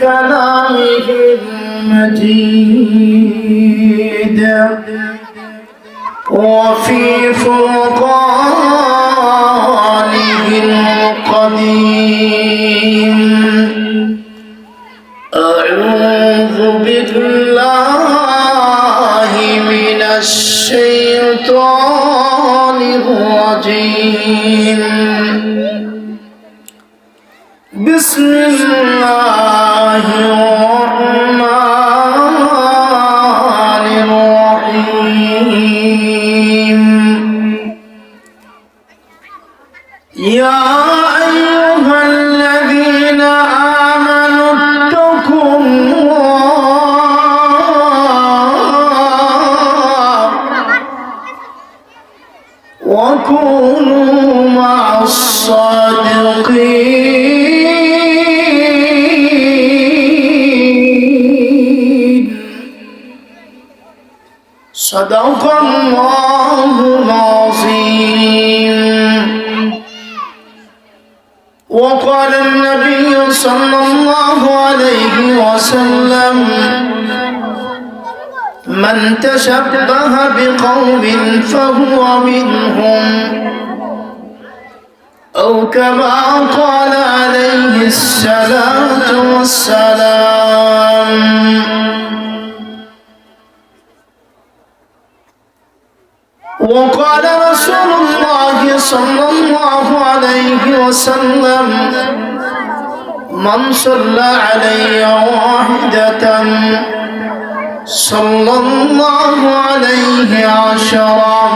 كلامه المجيد وفي فرقانه القديم أعوذ بالله من الشيطان الرجيم. وكونوا مع الصادقين. صدق الله وقال النبي صلى الله عليه وسلم من تشبه بقوم فهو منهم. أو كما قال عليه الصلاة والسلام وقال رسول الله صلى الله عليه وسلم من صلى علي واحدة صلى الله عليه عشرا.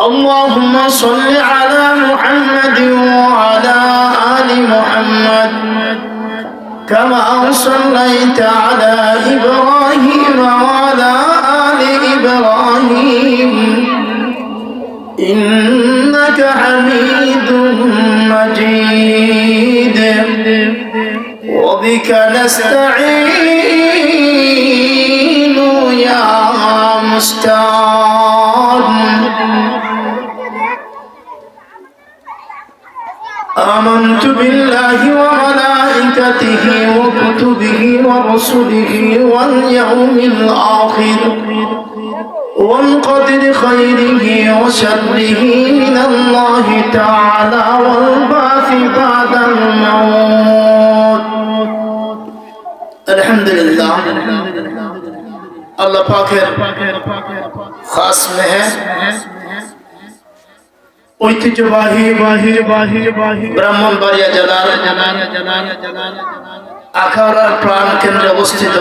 اللهم صل على محمد وعلى آل محمد كما صليت على إبراهيم وعلى إبراهيم. إنك حميد مجيد. وبك نستعين يا مستعان. آمنت بالله وملائكته وكتبه ورسله واليوم الآخر. والقدر خيره وشره من الله تعالى والبعث بعد الموت الحمد لله الله পাকের খাস মেহের ঐতিহ্যবাহী বাহির বাহির বাহির ব্রাহ্মণবাড়িয়া জেলার আখাউড়ার প্রাণ কেন্দ্রে অবস্থিত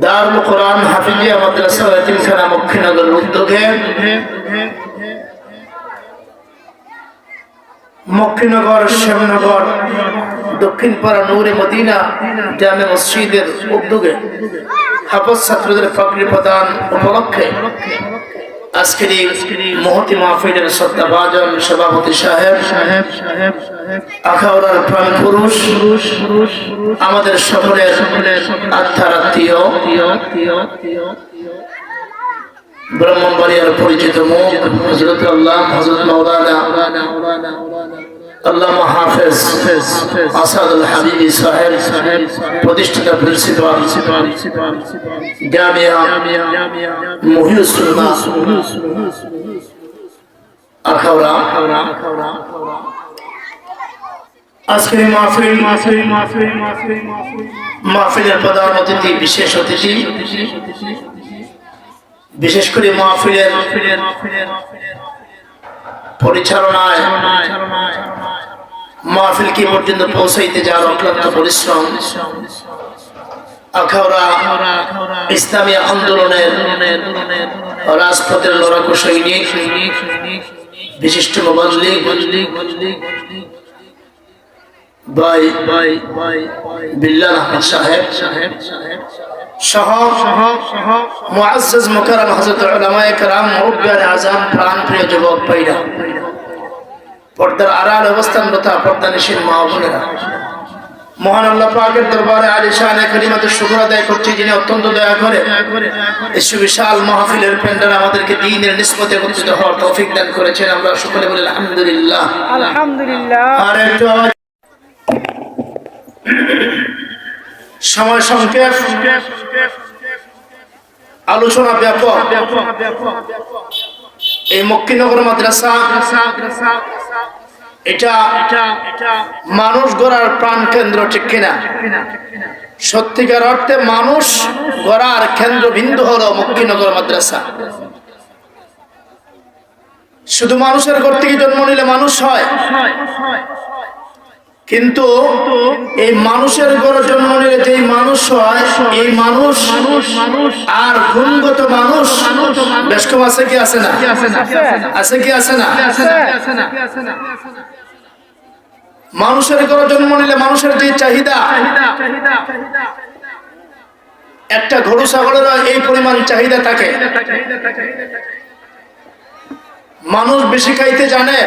দারুল কোরআন হাফিজিয়া মাদ্রাসা এতিমখানা মক্ষীনগরের উদ্যোগে মক্ষীনগর শ্যামনগর দক্ষিণ পাড়া নৌরে মদিনা জামে মসজিদের উদ্যোগে হাফজ ছাত্রদের ফাকরি প্রদান উপলক্ষে আজকের মহতি মাহফিলের শ্রদ্ধাভাজন সভাপতি সাহেব সাহেব সাহেব আখাউড়ার প্রাণ পুরুষ, আমাদের সকলের সকলে আত্মার আত্মীয় ব্রাহ্মণবাড়িয়ার পরিচিত মুখ হজরত আল্লাহ হজরত মৌলানা আল্লামা হাফেজ আসাদুল হাবিবি সাহেব প্রতিষ্ঠিত প্রিন্সিপাল জামিয়া মহিউসুল্লাহ। আখাউড়া আজকের মাহফিল মাহফিল মাহফিল মাহফিল মাহফিলের প্রধান অতিথি বিশেষ অতিথি। বিশেষ করে মাহফিলের পরিচালনায় মাহফিল কি পর্যন্ত পৌঁছাইতে যাওয়ার অক্লান্ত পরিশ্রম আখাউড়া ইসলামী আন্দোলনের রাজপথের লড়াকু সৈনিক বিশিষ্ট মোবাল্লিক ভাই ভাই ভাই বিল্লাল আহমদ সাহেব সাহেব সাহেব সহ সহ সহ মুআজ্জাজ মুকাররম হযরত উলামায়ে কেরাম মুরব্বিয়ান আযম প্রাণ প্রিয় যুবক ভাইরা পর্দার আড়াল অবস্থানরত পর্দা নিশীন মা বোনেরা। মহান আল্লাহ পাকের দরবারে আলিশানে কালিমাতে শুকর আদায় করছি যিনি অত্যন্ত দয়া করে এই সুবিশাল মাহফিলের আমাদেরকে দ্বীনের নিষ্পত্তি একত্রিত হওয়ার তৌফিক দান করেছেন। আমরা সকলে বলি আলহামদুলিল্লাহ। আলহামদুলিল্লাহ। আর একটু সময় সংক্ষেপ। আলোচনা ব্যাপক। এই মক্কিনগর মাদ্রাসা, এটা মানুষ গড়ার প্রাণ কেন্দ্র ঠিক কিনা? সত্যিকার অর্থে মানুষ গড়ার কেন্দ্রবিন্দু হলো মক্কিনগর মাদ্রাসা। শুধু মানুষের ঘর থেকে জন্ম নিলে মানুষ হয়? কিন্তু এই মানুষের ঘরে জন্ম নিলে যেই মানুষ হয়, এই মানুষ আর গুণগত মানুষ বেশ কম আছে কি আছে না? আছে কি আছে না? মানুষের ঘরে জন্ম নিলে মানুষের যে চাহিদা, একটা গরু, ছাগলের এই পরিমাণ চাহিদা থাকে। মানুষ বেশি খাইতে জানে,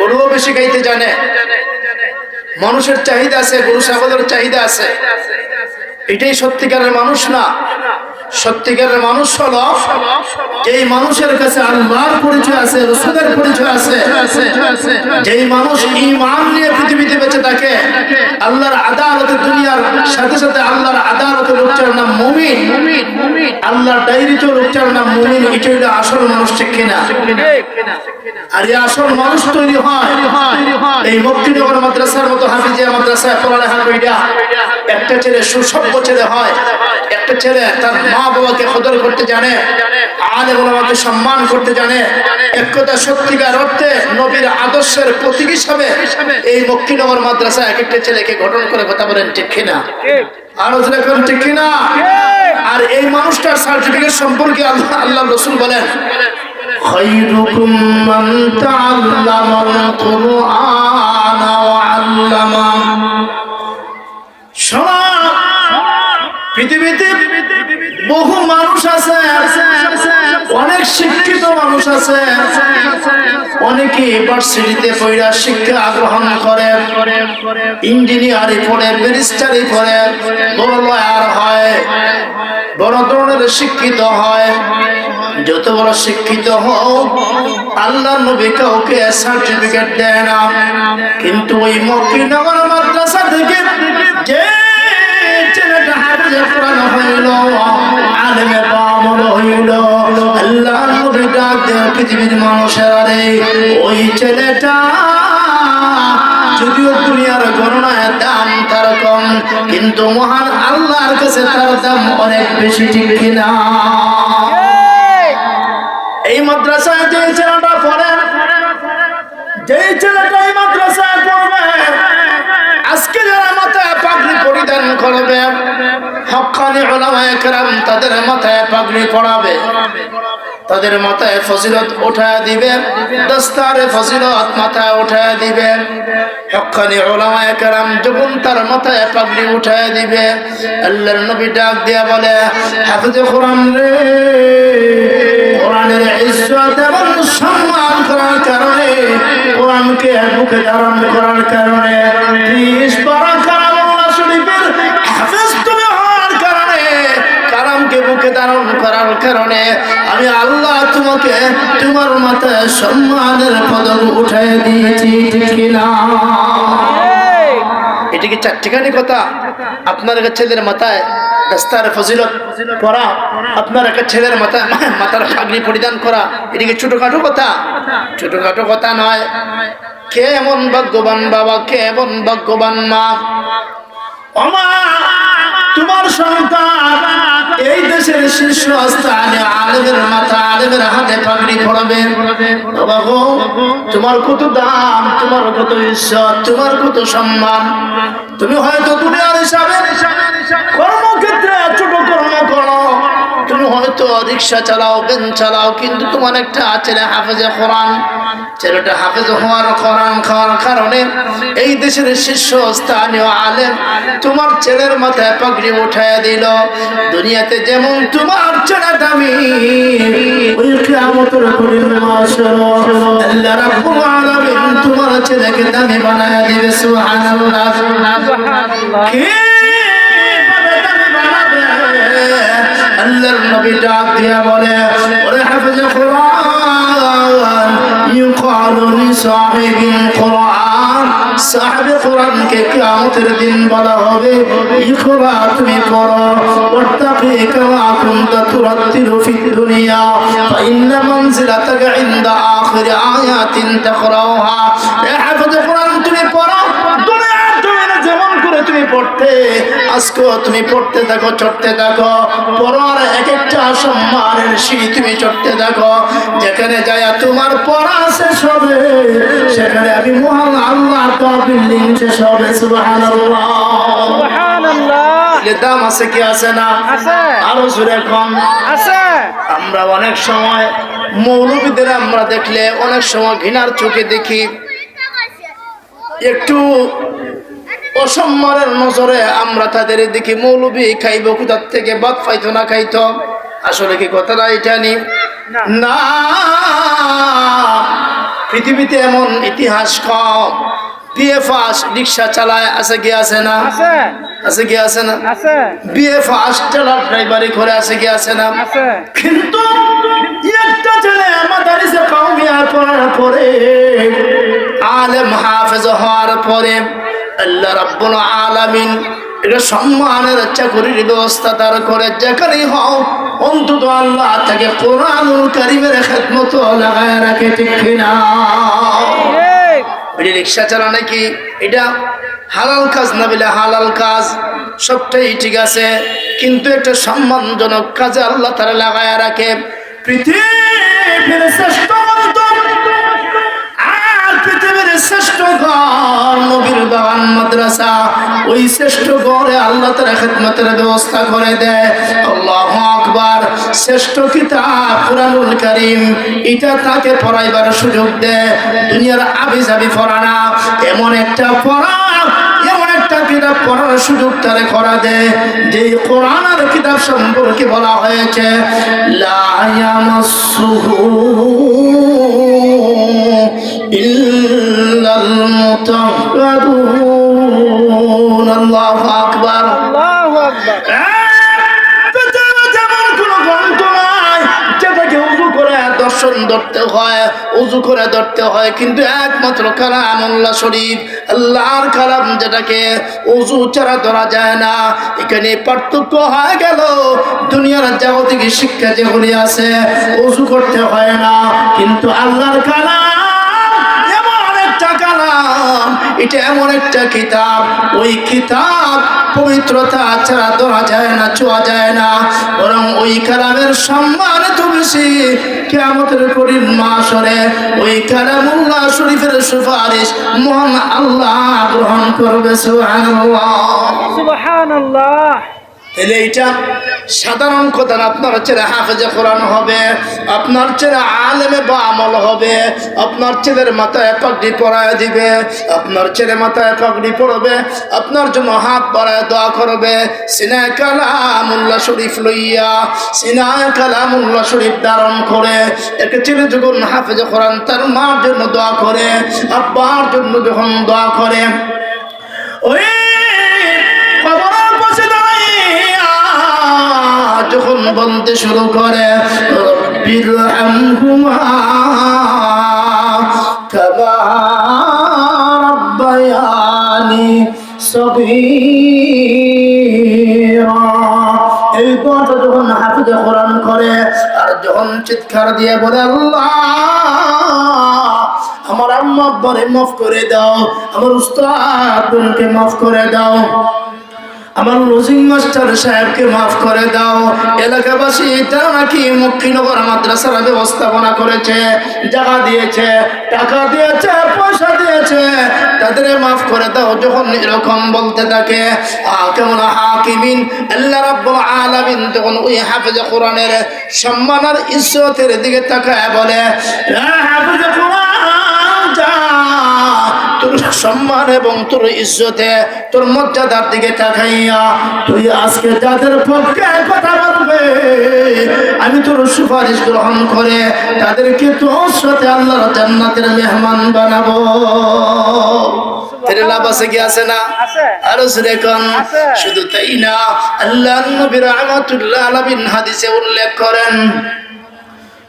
গরুও বেশি খাইতে জানে। মানুষের চাহিদা আছে গরু ছাগলের চাহিদা আছে। এটাই সত্যিকারের মানুষ না। সত্যিকারের মানুষ হলো যেই মানুষের কাছে আল্লাহর পরিচয় আছে, রসুলের পরিচয় আছে, যেই মানুষ ইমান নিয়ে পৃথিবীতে বেঁচে থাকে, আল্লাহর আদালতে, দুনিয়ার সাথে সাথে আল্লাহর আদালতে লোকটার নাম মুমিন। আল্লাহর ডায়েরিতে লোকটার নাম মুমিন, এটা হলো আসল মানুষ, ঠিক কিনা? আর এই আসল মানুষ তৈরি হয় এই মুক্তিনগর মাদ্রাসার মতো হাফিজিয়া মাদ্রাসায় পড়ালেখা কইরা। একটা ছেলে সুসভ্য ছেলে হয়, একটা ছেলে তার মা বাবাকে কদর করতে জানে আলে ওলামাকে সম্মান করতে জানে এক কথা সত্যিকার অর্থে নবীর আদর্শের প্রতীক হিসাবে এই মুক্তিনগর মাদ্রাসা এক একটা ছেলেকে গঠন করে কথা বলেন ঠিক কিনা আরো যেরকম ঠিক কিনা আর এই মানুষটার সার্টিফিকেট সম্পর্কে আল্লাহ আল্লাহ রসুল বলেন خيركم من تعلم القرآن وعلمه শোনো পৃথিবীতে বহু মানুষ আছে, অনেক শিক্ষিত মানুষ আছে। অনেকে ইউনিভার্সিটিতে পড়া শিক্ষা গ্রহণ করে, ইঞ্জিনিয়ারি পড়ে, ব্যারিস্টারি পড়ে, বড় লয়ার হয়, বড় ধরনের শিক্ষিত হয়। যত বড় শিক্ষিত হোক, আল্লাহ নবী কাউকে সার্টিফিকেট দেয় না। কিন্তু ওই মক্কিনগর মাদ্রাসা থেকে যে ছেলেটা হাফেজ কোরআন হইল আলেমে বামল হইল। আল্লাহ নবী ডাক দেয় পৃথিবীর মানুষের আরে ওই ছেলেটা যদিও দুনিয়ার গণনায় দাম তার কম, কিন্তু মহান আল্লাহর কাছে তার দাম অনেক বেশি, ঠিক কিনা? এই মাদ্রাসায় যে ছেলেটা পড়ে যে ছেলেটা এই মাদ্রাসায় পড়বে, আজকে যারা মাথায় পাগড়ি পরিধান করবে হকানি ওলামায়ে কেরাম তাদের মাথায় পাগড়ি পড়াবে তাদের মাথায় ফজিলত উঠায় দিবে দস্তারে ফজিলত মাথায় উঠায় দিবে হকানি ওলামায়ে কেরাম যখন তার মাথায় পাগড়ি উঠায় দিবে, আল্লাহর নবী ডাক দিয়া বলে, হাফেজ কোরআন রে, কোরআনের ইজ্জত এবং সম্মান করার কারণে, কোরআনকে বুকে ধারণ করার কারণে কারণে আমি আল্লাহ তোমাকে তোমার মাথায় সম্মানের পদক উঠাই দিয়েছি কিনা? এটা কি চারটিখানি কথা? আপনার ছেলের মাথায় রাস্তার ফজিলত করা আপনার একটা ছেলের মাথায় মাথার পাগড়ি পরিধান করা এটা কি ছোটখাটো কথা? ছোটখাটো কথা নয়। কে এমন ভাগ্যবান বাবা কে এমন ভাগ্যবান মা? অমা এই দেশের শীর্ষ স্থানে আলেমের মাথা, আলেমের হাতে পাগড়ি পড়াবে। তোমার কত দাম, তোমার কত ঈশ্বর তোমার কত সম্মান। তুমি হয়তো দুনিয়ার হিসাবে কর্মক্ষেত্রে ছোট কর্ম করো তুমি হয়তো রিক্সা চালাও বেন চালাও কিন্তু তোমার একটা ছেলে হাফেজে কোরআন। ছেলেটা হাফেজ হওয়ার কোরআন খাওয়ার কারণে এই দেশের শীর্ষ স্থানীয় আলেম তোমার ছেলের মাথায় পাগড়ি উঠায় দিল। দুনিয়াতে যেমন তোমার ছেলে দামি ওই কিয়ামতের কঠিন আল্লাহ রাব্বুল আলামিন তোমার ছেলেকে দামি বানায় দিবে সুবহানাল্লাহ। কি আল্লাহর নবী ডাক দিয়া বলে, ওরে হাফেজ কোরআন, ইউকালু লিসাহিবিল কোরআন, সাহাবে কোরআনকে কিয়ামতের দিন বলা হবে। ইকরা তুমি পড়ো, ওয়াত্তাকি কামা কুনতা তুরাত্তিলু ফিদ দুনিয়া, ফাইন্না মানজিলাতাকা ইনদা আখির আয়াতিন তাকরাউহা। এ হাফেজ কোরআন তুমি পড়ো পড়তে আজকে তুমি পড়তে থাকো চড়তে থাকো। পড়ার এক একটা সম্মানের সিঁড়ি তুমি চড়তে থাকো। যেখানে যায় তোমার পড়া শেষ হবে সেখানে আমি মহান আল্লাহ তো বিল্ডিং শেষ হবে সুবহানাল্লাহ। দাম আছে কি আছে না? আছে। আরও জোরে কম। আছে। আমরা অনেক সময় মৌলবীদের আমরা দেখলে অনেক সময় ঘৃণার চোখে দেখি। একটু অসম্মানের নজরে আমরা তাদের দেখি মৌলবি খাইব কোথার থেকে বাদ পাইতো না খাইতো? আসলে কি কথাটা এটা নি? না। পৃথিবীতে এমন ইতিহাস কম। বিয়ে ফাস রিক্সা চালায় আছে কি আছে না? আছে। আছে কি আছে না? আছে। বিয়ে ফাস টেলার ড্রাইভারি করে আছে কি আছে না? কিন্তু একটা ছেলে মাদারিসে কওমিয়া পড়ার পরে আলেম হাফেজ হওয়ার পরে আল্লাহ রাব্বুল আলামিন এটা সম্মানের চাকরির ব্যবস্থা তার করে যেখানেই হও অন্তত আল্লাহ তাকে কোরআনুল কারিমের খেদমত লাগায় রাখে ঠিক কিনা? এটা রিক্সা চালা নাকি? এটা হালাল কাজ না বলে হালাল কাজ? সবটাই ঠিক আছে কিন্তু একটা সম্মানজনক কাজে আল্লাহ তারা লাগায় রাখে। পৃথিবীর শ্রেষ্ঠ শ্রেষ্ঠ ঘর, নবীর বাগান, মাদ্রাসা। ওই শ্রেষ্ঠ ঘরে আল্লাহ তারা খেদমতের ব্যবস্থা করে দেয়। আল্লাহ আকবার। শ্রেষ্ঠ কিতাব, কোরআনুল করিম, এটা তাকে পড়াইবার সুযোগ দেয়। দুনিয়ার আবি যাবি পড়া না এমন একটা পড়া এমন একটা কিতাব পড়ার সুযোগ তারে করা দেয় যে কোরআন আর কিতাব সম্পর্কে বলা হয়েছে, লা গ্রন্থ নাই যেটাকে উজু করে দর্শন ধরতে হয় উজু করে ধরতে হয় কিন্তু একমাত্র শরীফ। আল্লাহর কালাম যেটাকে উজু ছাড়া ধরা যায় না। এখানে পার্থক্য হয়ে গেল। দুনিয়ার জাগতিক শিক্ষা যেগুলি আছে উজু করতে হয় না কিন্তু আল্লাহর কালাম এটা এমন একটা কিতাব, ওই কিতাব পবিত্রতা ছাড়া ধরা যায় না, ছোঁয়া যায় না। বরং ওই কালামের সম্মান তো বেশি। কেমতের করিম মাসরে ওই কালামুল্লাহ শরীফের সুপারিশ মহান আল্লাহ গ্রহণ করবে, সুবহানাল্লাহ। সুবহানাল্লাহ। তাহলে এটা সাধারণ কথা আপনার ছেলে হাফেজে কোরআন হবে, আপনার ছেলে আলেমে বা আমল হবে, আপনার ছেলের মাথায় পাগড়ি পরায় দিবে, আপনার ছেলে মাথায় পাগড়ি পড়বে আপনার জন্য হাত বাড়ায় দোয়া করবে। সিনায় কালামুল্লাহ শরীফ লইয়া, সিনায় কালামুল্লাহ শরীফ ধারণ করে একটা ছেলে যখন হাফেজে কোরআন তার মার জন্য দোয়া করে আব্বার জন্য যখন দোয়া করে, ওই যখন বলতে শুরু করে, রব্বির এই দোয়াটা যখন হাফিজে কোরআন করে, আর যখন চিৎকার দিয়ে বলে, আল্লাহ, আমার আম্মা আব্বারে মাফ করে দাও, আমার উস্তাদ বোনকে মাফ করে দাও। আমার লজিং মাস্টার সাহেবকে মাফ করে দাও। এলাকাবাসী তারা নাকি মুক্তিনগর মাদ্রাসার ব্যবস্থাপনা করেছে, জায়গা দিয়েছে, টাকা দিয়েছে, পয়সা দিয়েছে, তাদের মাফ করে দাও যখন এরকম বলতে থাকে। কেমন হাকিমিন, আল্লাহ রাব্বুল আলামিন তখন ওই হাফেজ কোরআনের সম্মান আর ইজ্জতের দিকে তাকায় বলে "এ হাফেজ কোরআন সম্মান এবং তোর ইজ্জতে তোর মর্যাদার দিকে তাকাইয়া তুই আজকে যাদের পক্ষে কথা বলবে আমি তোর সুপারিশ গ্রহণ করে তাদেরকে তোর সাথে আল্লাহর জান্নাতের মেহমান বানাবো। তেরে লাভ আছে কি? আছে না। আরও শুধু তাই না আল্লাহ নবী রহমাতুল্লাহ আলামিন হাদিসে উল্লেখ করেন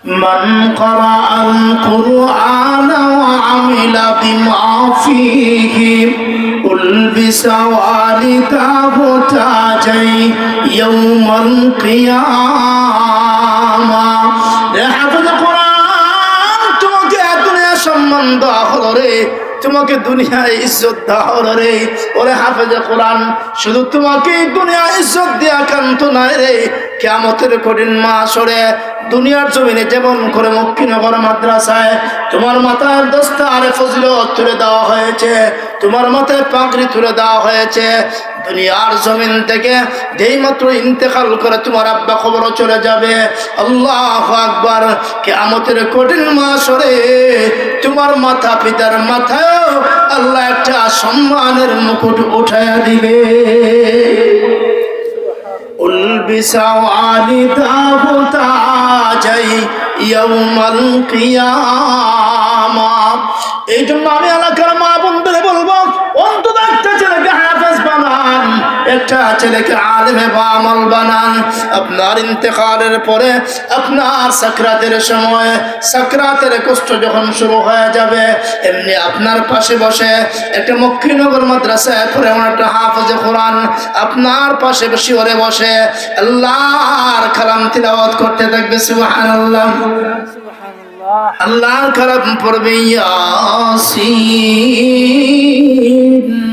من قرأ القرآن وعمل بما فيه ألبس والداه تاجي يوم القيامة حفظ القرآن তোমাকে দুনিয়া সম্মান দেওয়া হলো রে তোমাকে দুনিয়ায় ইজ্জত দেওয়া হলো রে ওরে হাফেজে কোরআন শুধু তোমাকে দুনিয়া ইজ্জত দেওয়া কান্ত নাই রে কেমতের কঠিন মাসরে দুনিয়ার জমিনে যেমন করে মক্কিনগর মাদ্রাসায়, তোমার মাথায় দস্তা আরে ফজিলত তুলে দেওয়া হয়েছে, তোমার মাথায় পাগড়ি তুলে দেওয়া হয়েছে। দুনিয়ার জমিন থেকে যেই মাত্র ইন্তেকাল করে তোমার আব্বা খবরও চলে যাবে। আল্লাহ আকবার কেমতের কঠিন মাসরে তোমার মাথা পিতার মাথায় আল্লাহ একটা সম্মানের মুকুট উঠায় দিবে। ألبس والداه تاجي يوم القيامة এই জন্য আমি এলাকার মা বন্ধুরে বলবো একটা ছেলেকে আলেমে বা আমল বানান। আপনার ইন্তেকালের পরে আপনার সাকরাতের সময়, সাকরাতের কষ্ট যখন শুরু হয়ে যাবে, এমনি আপনার পাশে বসে একটা মক্কিনগর মাদ্রাসায় পরে আমার একটা হাফেজে কোরআন আপনার পাশে বসে ওরে বসে, আল্লাহর কালাম তিলাওয়াত করতে থাকবে, সুবহানাল্লাহ। আল্লাহর কালাম পড়বে ইয়াসিন।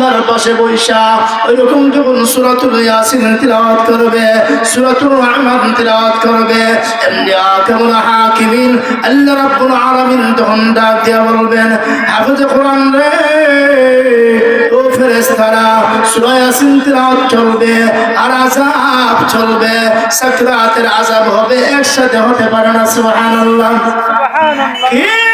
আপনার পাশে বৈশা ওইরকম যখন সুরাতুল ইয়াসিন তিলাওয়াত করবে সুরাতুল রহমান তিলাওয়াত করবে এমনি আকামুল হাকিমিন আল্লাহ রাব্বুল আলামিন তখন ডাক দিয়া বলবেন হাফেজ কোরআন রে ও ফেরেশতারা সূরা ইয়াসিন তিলাওয়াত চলবে আর আযাব চলবে সাকরাতের আযাব হবে একসাথে হতে পারে না সুবহানাল্লাহ। সুবহানাল্লাহ।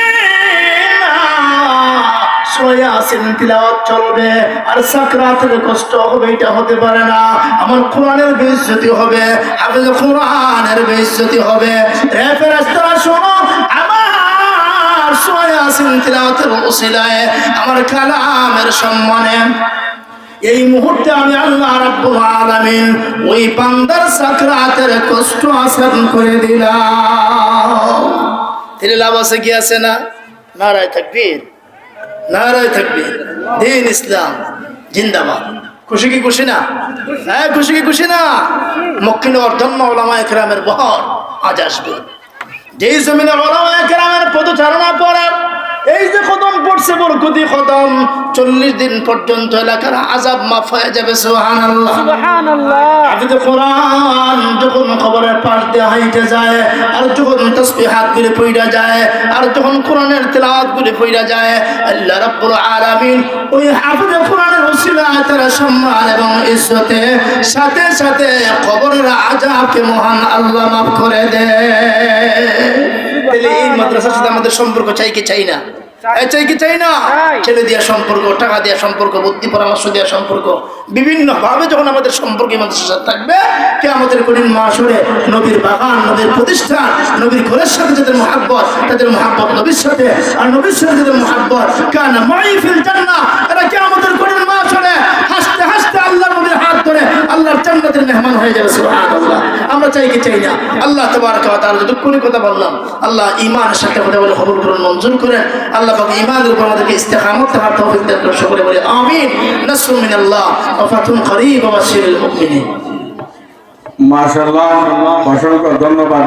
সোয়াসিন তিলাওয়াত চলবে, আর সাকরাতের কষ্ট হবে, এটা হতে পারে না। আমার কোরআনের বেইজ্জতি হবে, হাফেজ কোরআনের বেইজ্জতি হবে। রে ফেরেশতারা, শোনো, আমার সোয়াসিন তিলাওয়াতের ওসিলায়, আমার কালামের সম্মানে। এই মুহূর্তে আমি আল্লাহ রাব্বুল আলামিন ওই বান্দার সাকরাতের কষ্ট আসান করে দিলাম। তিলে লাভ আছে কি আছে না? নারায় থাকবীর নারায় থাকবে। দিন ইসলাম, জিন্দাবাদ। খুশি কি খুশি না? হ্যাঁ খুশি কি খুশি না? মক্কিন অর্ধন্য ওলামা একরামের বহর আজ আসবে। যেই জমিনে ওলামা একরামের পদচারণা পড়ে, এই যে কদম পড়ছে বরকুতি কদম চল্লিশ দিন পর্যন্ত এলাকার আজাব মাফ হয়ে যাবে সোহান কোরআন যখন খবরের পাশ দিয়ে হাইটে যায় আর যখন তসবি হাত গুলে পইরা যায় আর যখন কোরআনের তেলাওয়াত গুলে পইরা যায় আল্লাহ রাব্বুল আলামিন ওই হাফিজে কোরআনের ওসিলায় তারা সম্মান এবং ইজ্জতে সাথে সাথে খবরের আজাবকে মহান আল্লাহ মাফ করে দেয়। তাহলে এই মাদ্রাসার সাথে আমাদের সম্পর্ক চাই কি চাই না? চাই। কি চাই না? ছেলে দেওয়া সম্পর্ক টাকা দেওয়া সম্পর্ক বুদ্ধি পরামর্শ দেওয়া সম্পর্ক বিভিন্ন ভাবে যখন আমাদের সম্পর্ক সাথে থাকবে কে আমাদের কঠিন মাসরে নবীর বাগান নবীর প্রতিষ্ঠান নবীর ঘরের সাথে যাদের মহাব্বত তাদের মহাব্বত নবীর সাথে। আর নবীর সাথে যাদের মহাব্বত কানা মাইফিল না এরা কে আমাদের কঠিন মাসরে হাসতে হাসতে আল্লাহ নবীর হাত ধরে আল্লাহর জান্নাতের মেহমান হয়ে যাবে সুবহানাল্লাহ। আমরা চাই কি চাই না? আল্লাহ তোমার তার যতক্ষণই কথা বললাম, আল্লাহ ইমানের সাথে কথা বলে কবুল করুন, মঞ্জুর করে আল্লাহ পাক ইমানের উপর আমাদেরকে ইস্তেকামত সকলে বলে, আমিন। নাসরুম মিনাল্লাহ ওয়া ফাতুন করিব ওয়া মুমিনিন। মাশাআল্লাহ অসংখ্য ধন্যবাদ।